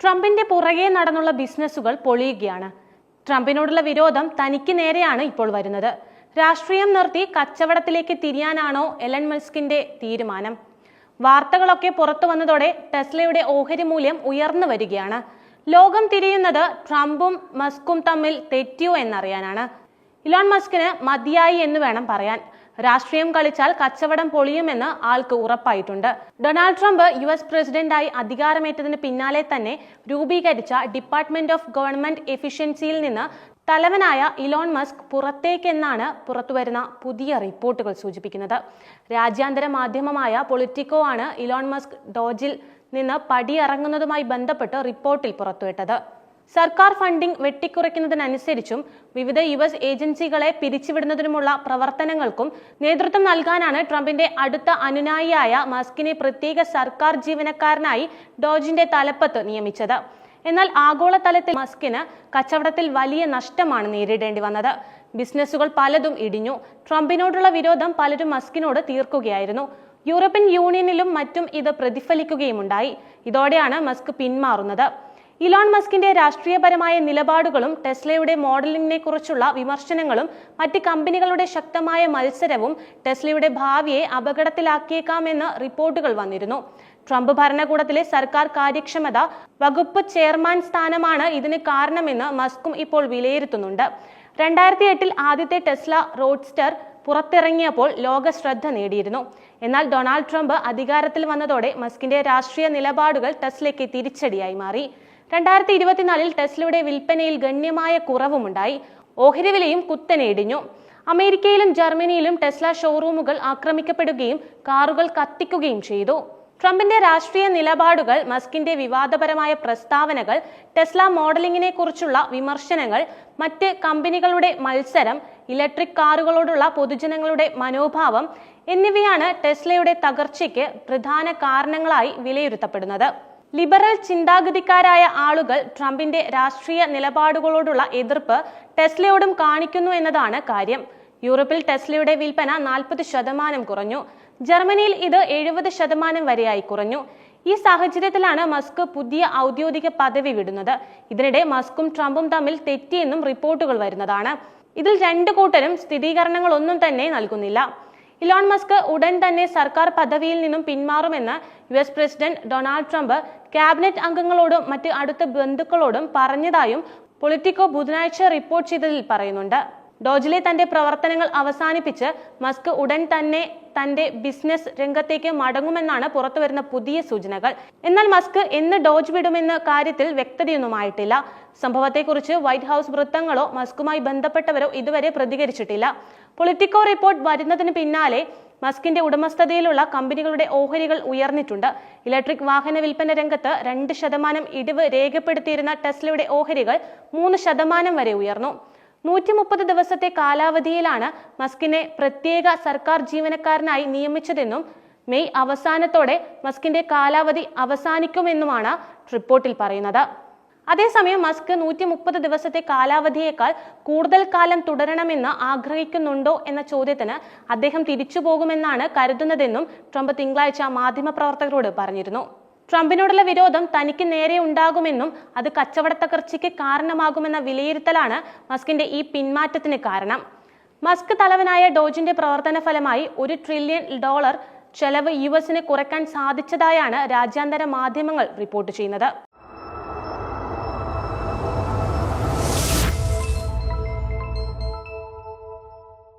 ട്രംപിന്റെ പുറകെ നടന്നുള്ള ബിസിനസ്സുകൾ പൊളിയുകയാണ്. ട്രംപിനോടുള്ള വിരോധം തനിക്ക് നേരെയാണ് ഇപ്പോൾ വരുന്നത്. രാഷ്ട്രീയം നിർത്തി കച്ചവടത്തിലേക്ക് തിരിയാനാണോ എലൻ മസ്കിന്റെ തീരുമാനം? വാർത്തകളൊക്കെ പുറത്തു വന്നതോടെ ടെസ്ലയുടെ ഓഹരി മൂല്യം ഉയർന്നു വരികയാണ്. ലോകം തിരിയുന്നത് ട്രംപും മസ്കും തമ്മിൽ തെറ്റിയോ എന്നറിയാനാണ്. ഇലോൺ മസ്കിന് മതിയായി എന്ന് വേണം പറയാൻ. രാഷ്ട്രീയം കളിച്ചാൽ കച്ചവടം പൊളിയുമെന്ന് ആൾക്ക് ഉറപ്പായിട്ടുണ്ട്. ഡൊണാൾഡ് ട്രംപ് യു എസ് പ്രസിഡന്റായി അധികാരമേറ്റതിന് പിന്നാലെ തന്നെ രൂപീകരിച്ച ഡിപ്പാർട്ട്മെന്റ് ഓഫ് ഗവൺമെന്റ് എഫിഷ്യൻസിയിൽ നിന്ന് തലവനായ ഇലോൺ മസ്ക് പുറത്തേക്കെന്നാണ് പുറത്തുവരുന്ന പുതിയ റിപ്പോർട്ടുകൾ സൂചിപ്പിക്കുന്നത്. രാജ്യാന്തര മാധ്യമമായ പൊളിറ്റിക്കോ ആണ് ഇലോൺ മസ്ക് ഡോജിൽ നിന്ന് പടിയിറങ്ങുന്നതുമായി ബന്ധപ്പെട്ട് റിപ്പോർട്ടിൽ പുറത്തുവിട്ടത്. സർക്കാർ ഫണ്ടിംഗ് വെട്ടിക്കുറയ്ക്കുന്നതിനനുസരിച്ചും വിവിധ യു എസ് ഏജൻസികളെ പിരിച്ചുവിടുന്നതിനുമുള്ള പ്രവർത്തനങ്ങൾക്കും നേതൃത്വം നൽകാനാണ് ട്രംപിന്റെ അടുത്ത അനുനായിയായ മസ്കിനെ പ്രത്യേക സർക്കാർ ജീവനക്കാരനായി ഡോജിന്റെ തലപ്പത്ത് നിയമിച്ചത്. എന്നാൽ ആഗോളതലത്തിൽ മസ്കിന് കച്ചവടത്തിൽ വലിയ നഷ്ടമാണ് നേരിടേണ്ടി വന്നത്. ബിസിനസ്സുകൾ പലതും ഇടിഞ്ഞു. ട്രംപിനോടുള്ള വിരോധം പലരും മസ്കിനോട് തീർക്കുകയായിരുന്നു. യൂറോപ്യൻ യൂണിയനിലും മറ്റും ഇത് പ്രതിഫലിക്കുകയുമുണ്ടായി. ഇതോടെയാണ് മസ്ക് പിന്മാറുന്നത്. ഇലോൺ മസ്കിന്റെ രാഷ്ട്രീയപരമായ നിലപാടുകളും ടെസ്ലയുടെ മോഡലിംഗിനെ കുറിച്ചുള്ള വിമർശനങ്ങളും മറ്റ് കമ്പനികളുടെ ശക്തമായ മത്സരവും ടെസ്ലയുടെ ഭാവിയെ അപകടത്തിലാക്കിയേക്കാമെന്ന് റിപ്പോർട്ടുകൾ വന്നിരുന്നു. ട്രംപ് ഭരണകൂടത്തിലെ സർക്കാർ കാര്യക്ഷമത വകുപ്പ് ചെയർമാൻ സ്ഥാനമാണ് ഇതിന് കാരണമെന്ന് മസ്കും ഇപ്പോൾ വിലയിരുത്തുന്നുണ്ട്. രണ്ടായിരത്തി എട്ടിൽ ആദ്യത്തെ ടെസ്ല റോഡ്സ്റ്റർ പുറത്തിറങ്ങിയപ്പോൾ ലോക ശ്രദ്ധ നേടിയിരുന്നു. എന്നാൽ ഡൊണാൾഡ് ട്രംപ് അധികാരത്തിൽ വന്നതോടെ മസ്കിന്റെ രാഷ്ട്രീയ നിലപാടുകൾ ടെസ്ലയ്ക്ക് തിരിച്ചടിയായി മാറി. രണ്ടായിരത്തി ഇരുപത്തിനാലിൽ ടെസ്ലയുടെ വിൽപ്പനയിൽ ഗണ്യമായ കുറവുമുണ്ടായി. ഓഹരി വിലയും കുത്തനെ ഇടിഞ്ഞു. അമേരിക്കയിലും ജർമ്മനിയിലും ടെസ്ല ഷോറൂമുകൾ ആക്രമിക്കപ്പെടുകയും കാറുകൾ കത്തിക്കുകയും ചെയ്തു. ട്രംപിന്റെ രാഷ്ട്രീയ നിലപാടുകൾ മസ്കിന്റെ വിവാദപരമായ പ്രസ്താവനകൾ ടെസ്ല മോഡലിംഗിനെ കുറിച്ചുള്ള വിമർശനങ്ങൾ മറ്റ് കമ്പനികളുടെ മത്സരം ഇലക്ട്രിക് കാറുകളോടുള്ള പൊതുജനങ്ങളുടെ മനോഭാവം എന്നിവയാണ് ടെസ്ലയുടെ തകർച്ചയ്ക്ക് പ്രധാന കാരണങ്ങളായി വിലയിരുത്തപ്പെടുന്നത്. ലിബറൽ ചിന്താഗതിക്കാരായ ആളുകൾ ട്രംപിന്റെ രാഷ്ട്രീയ നിലപാടുകളോടുള്ള എതിർപ്പ് ടെസ്ലയോടും കാണിക്കുന്നു എന്നതാണ് കാര്യം. യൂറോപ്പിൽ ടെസ്ലയുടെ വിൽപ്പന നാൽപ്പത് ശതമാനം കുറഞ്ഞു. ജർമ്മനിയിൽ ഇത് എഴുപത് ശതമാനം വരെയായി കുറഞ്ഞു. ഈ സാഹചര്യത്തിലാണ് മസ്ക് പുതിയ ഔദ്യോഗിക പദവി വിടുന്നത്. ഇതിനിടെ മസ്കും ട്രംപും തമ്മിൽ തെറ്റിയെന്നും റിപ്പോർട്ടുകൾ വരുന്നതാണ്. ഇതിൽ രണ്ടു കൂട്ടരും സ്ഥിരീകരണങ്ങളൊന്നും തന്നെ നൽകുന്നില്ല. ഇലോൺ മസ്ക് ഉടൻ തന്നെ സർക്കാർ പദവിയിൽ നിന്നും പിന്മാറുമെന്ന് U S president Donald Trump cabinet അംഗങ്ങളോടും മറ്റ് അടുത്ത ബന്ധുക്കളോടും പറഞ്ഞതായും പൊളിറ്റിക്കോ ബുധനാഴ്ച റിപ്പോർട്ട് ചെയ്തതിൽ പറയുന്നുണ്ട്. ഡോജിലെ തന്റെ പ്രവർത്തനങ്ങൾ അവസാനിപ്പിച്ച് മസ്ക് ഉടൻ തന്നെ തന്റെ ബിസിനസ് രംഗത്തേക്ക് മടങ്ങുമെന്നാണ് പുറത്തുവരുന്ന പുതിയ സൂചനകൾ. എന്നാൽ മസ്ക് എന്ന് ഡോജ് വിടുമെന്ന കാര്യത്തിൽ വ്യക്തതയൊന്നുമായിട്ടില്ല. സംഭവത്തെക്കുറിച്ച് വൈറ്റ് ഹൗസ് വൃത്തങ്ങളോ മസ്കുമായി ബന്ധപ്പെട്ടവരോ ഇതുവരെ പ്രതികരിച്ചിട്ടില്ല. പൊളിറ്റിക്കോ റിപ്പോർട്ട് വരുന്നതിന് പിന്നാലെ മസ്കിന്റെ ഉടമസ്ഥതയിലുള്ള കമ്പനികളുടെ ഓഹരികൾ ഉയർന്നിട്ടുണ്ട്. ഇലക്ട്രിക് വാഹന വിൽപ്പന രംഗത്ത് രണ്ട് ശതമാനം ഇടിവ് രേഖപ്പെടുത്തിയിരുന്ന ടെസ്ലയുടെ ഓഹരികൾ മൂന്ന് ശതമാനം വരെ ഉയർന്നു. നൂറ്റി മുപ്പത് ദിവസത്തെ കാലാവധിയിലാണ് മസ്കിനെ പ്രത്യേക സർക്കാർ ജീവനക്കാരനായി നിയമിച്ചതെന്നും മെയ് അവസാനത്തോടെ മസ്കിന്റെ കാലാവധി അവസാനിക്കുമെന്നുമാണ് റിപ്പോർട്ടിൽ പറയുന്നത്. അതേസമയം മസ്ക് നൂറ്റി മുപ്പത് ദിവസത്തെ കാലാവധിയേക്കാൾ കൂടുതൽ കാലം തുടരണമെന്ന് ആഗ്രഹിക്കുന്നുണ്ടോ എന്ന ചോദ്യത്തിന് അദ്ദേഹം തിരിച്ചു പോകുമെന്നാണ് കരുതുന്നതെന്നും ട്രംപ് തിങ്കളാഴ്ച മാധ്യമപ്രവർത്തകരോട് പറഞ്ഞിരുന്നു. ട്രംപിനോടുള്ള വിരോധം തനിക്ക് നേരെ ഉണ്ടാകുമെന്നും അത് കച്ചവട തകർച്ചയ്ക്ക് കാരണമാകുമെന്ന വിലയിരുത്തലാണ് മസ്കിന്റെ ഈ പിന്മാറ്റത്തിന് കാരണം. മസ്ക് തലവനായ ഡോജിന്റെ പ്രവർത്തന ഫലമായി ഒരു ട്രില്യൺ ഡോളർ ചെലവ് യു എസിന് കുറയ്ക്കാൻ സാധിച്ചതായാണ് രാജ്യാന്തര മാധ്യമങ്ങൾ റിപ്പോർട്ട് ചെയ്യുന്നത്.